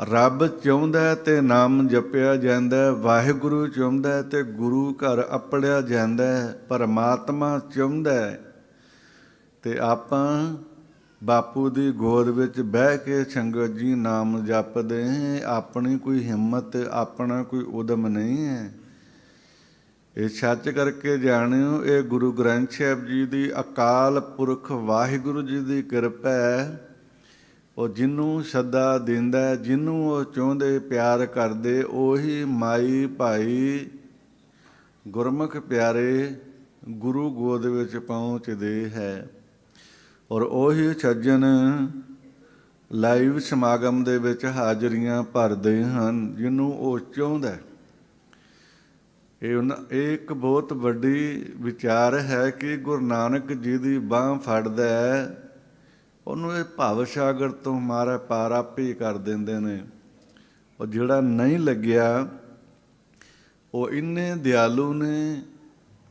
ਰੱਬ ਚਾਹੁੰਦਾ ਹੈ ਤੇ ਨਾਮ ਜਪਿਆ ਜਾਂਦਾ ਵਾਹਿਗੁਰੂ ਚਾਹੁੰਦਾ ਹੈ ਤੇ ਗੁਰੂ ਘਰ ਅਪੜਿਆ ਜਾਂਦਾ ਹੈ, ਪਰਮਾਤਮਾ ਚੁੰਮਦਾ ਹੈ। ਤੇ ਆਪਾਂ ਬਾਪੂ ਦੀ ਗੋਦ ਵਿੱਚ ਬਹਿ ਕੇ ਸੰਗਤ ਜੀ ਨਾਮ ਜਪਦੇ ਆਪਣੀ ਕੋਈ ਹਿੰਮਤ ਆਪਣਾ ਕੋਈ ਉਦਮ ਨਹੀਂ ਹੈ। ਇਹ ਸੱਚ ਕਰਕੇ ਜਾਣਿਓ ਇਹ ਗੁਰੂ ਗ੍ਰੰਥ ਸਾਹਿਬ ਜੀ ਦੀ ਅਕਾਲ ਪੁਰਖ ਵਾਹਿਗੁਰੂ ਜੀ ਦੀ ਕਿਰਪਾ ਹੈ। ਉਹ ਜਿਹਨੂੰ ਸੱਦਾ ਦਿੰਦਾ ਹੈ, ਜਿਹਨੂੰ ਉਹ ਚਾਹੁੰਦੇ ਪਿਆਰ ਕਰਦੇ ਉਹੀ ਮਾਈ ਭਾਈ ਗੁਰਮੁਖ ਪਿਆਰੇ ਗੁਰੂ ਗੋਦ ਵਿੱਚ ਪਹੁੰਚਦੇ ਹੈ। ਔਰ ਉਹੀ ਸੱਜਣ ਲਾਈਵ ਸਮਾਗਮ ਦੇ ਵਿੱਚ ਹਾਜ਼ਰੀਆਂ ਭਰਦੇ ਹਨ ਜਿਹਨੂੰ ਉਹ ਚਾਹੁੰਦਾ ਇਹ ਉਹਨਾਂ ਇਹ ਇੱਕ ਬਹੁਤ ਵੱਡੀ ਵਿਚਾਰ ਹੈ ਕਿ ਗੁਰੂ ਨਾਨਕ ਜੀ ਦੀ ਬਾਹ ਫੜਦਾ ਹੈ। ਉਹਨੂੰ ਇਹ ਭਾਵ ਸਾਗਰ ਤੋਂ ਮਾਰਾ ਪਾਰ ਆਪੇ ਹੀ ਕਰ ਦਿੰਦੇ ਨੇ। ਉਹ ਜਿਹੜਾ ਨਹੀਂ ਲੱਗਿਆ, ਉਹ ਇੰਨੇ ਦਿਆਲੂ ਨੇ,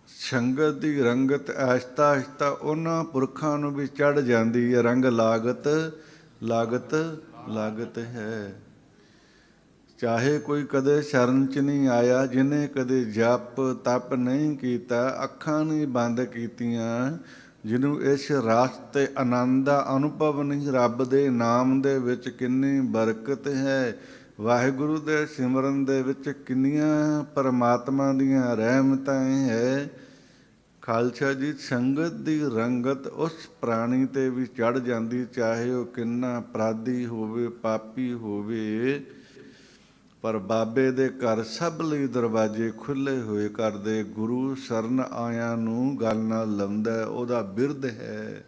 ਸੰਗਤ ਦੀ ਰੰਗਤ ਆਹਿਸਤਾ ਆਹਿਸਤਾ ਉਹਨਾਂ ਪੁਰਖਾਂ ਨੂੰ ਵੀ ਚੜ ਜਾਂਦੀ ਹੈ। ਰੰਗ ਲਾਗਤ ਲਾਗਤ ਲਾਗਤ ਹੈ। ਚਾਹੇ ਕੋਈ ਕਦੇ ਸ਼ਰਨ ਚ ਨਹੀਂ ਆਇਆ, ਜਿਨੇ ਕਦੇ ਜਪ ਤਪ ਨਹੀਂ ਕੀਤਾ, ਅੱਖਾਂ ਨਹੀਂ ਬੰਦ ਕੀਤੀਆਂ ਜਿਹਨੂੰ ਇਸ ਰਾਸ ਤੇ ਆਨੰਦ ਦਾ ਅਨੁਭਵ ਨਹੀਂ, ਰੱਬ ਦੇ ਨਾਮ ਦੇ ਵਿੱਚ ਕਿੰਨੀ ਬਰਕਤ ਹੈ। ਵਾਹਿਗੁਰੂ ਦੇ ਸਿਮਰਨ ਦੇ ਵਿੱਚ ਕਿੰਨੀਆਂ ਪਰਮਾਤਮਾ ਦੀਆਂ ਰਹਿਮਤਾਂ ਹੈ। ਖਾਲਸਾ ਜੀ, ਸੰਗਤ ਦੀ ਰੰਗਤ ਉਸ ਪ੍ਰਾਣੀ ਤੇ ਵੀ ਚੜ ਜਾਂਦੀ, ਚਾਹੇ ਉਹ ਕਿੰਨਾ ਅਪਰਾਧੀ ਹੋਵੇ, ਪਾਪੀ ਹੋਵੇ। ਪਰ ਬਾਬੇ ਦੇ ਘਰ ਸਭ ਲਈ ਦਰਵਾਜ਼ੇ ਖੁੱਲੇ ਹੋਏ ਕਰਦੇ ਗੁਰੂ ਸਰਨ ਆਇਆਂ ਨੂੰ ਗੱਲ ਨਾਲ ਲਾਉਂਦਾ ਉਹਦਾ ਬਿਰਧ ਹੈ।